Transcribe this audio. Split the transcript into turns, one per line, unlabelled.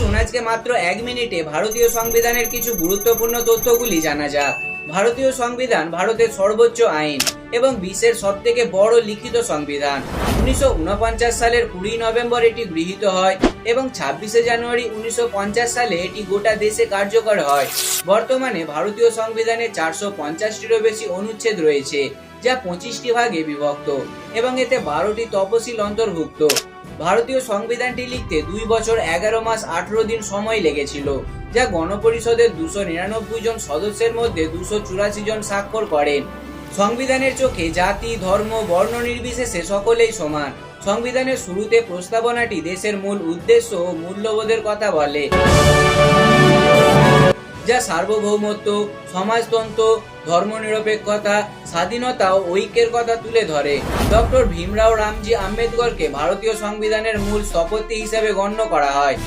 আসুন, আজকে মাত্র এক মিনিটে ভারতীয় সংবিধানের কিছু গুরুত্বপূর্ণ তথ্যগুলি জানা যাক। ভারতীয় সংবিধান ভারতের সর্বোচ্চ আইন এবং বিশ্বের সব থেকে বড় লিখিত সংবিধান। উনিশশো উনপঞ্চাশ সালের কুড়ি নভেম্বর এটি গৃহীত হয় এবং ছাব্বিশে জানুয়ারি উনিশশো পঞ্চাশ সালে এটি গোটা দেশে কার্যকর হয়। বর্তমানে ভারতীয় সংবিধানে চারশো পঞ্চাশটিরও বেশি অনুচ্ছেদ রয়েছে, যা পঁচিশটি ভাগে বিভক্ত এবং এতে বারোটি তপশিল অন্তর্ভুক্ত। ভারতীয় সংবিধানটি লিখতে দুই বছর এগারো মাস আঠেরো দিন সময় লেগেছিল, যা গণপরিষদের দুশো নিরানব্বই জন সদস্যের মধ্যে দুশো চুরাশি জন স্বাক্ষর করেন সংবিধানের চোখে জাতি, ধর্ম, বর্ণ নির্বিশেষে সকলেই সমান। সংবিধানের শুরুতে প্রস্তাবনাটি দেশের মূল উদ্দেশ্য ও মূল্যবোধের কথা বলে। যা সার্বভৌমত্ব, সমাজতন্ত্র, ধর্মনিরপেক্ষতা স্বাধীনতা ও ঐক্যের কথা তুলে ধরে। ডক্টর ভীমরাও রামজি আম্বেদকরকে ভারতীয় সংবিধানের মূল স্থপতি হিসেবে গণ্য করা হয়।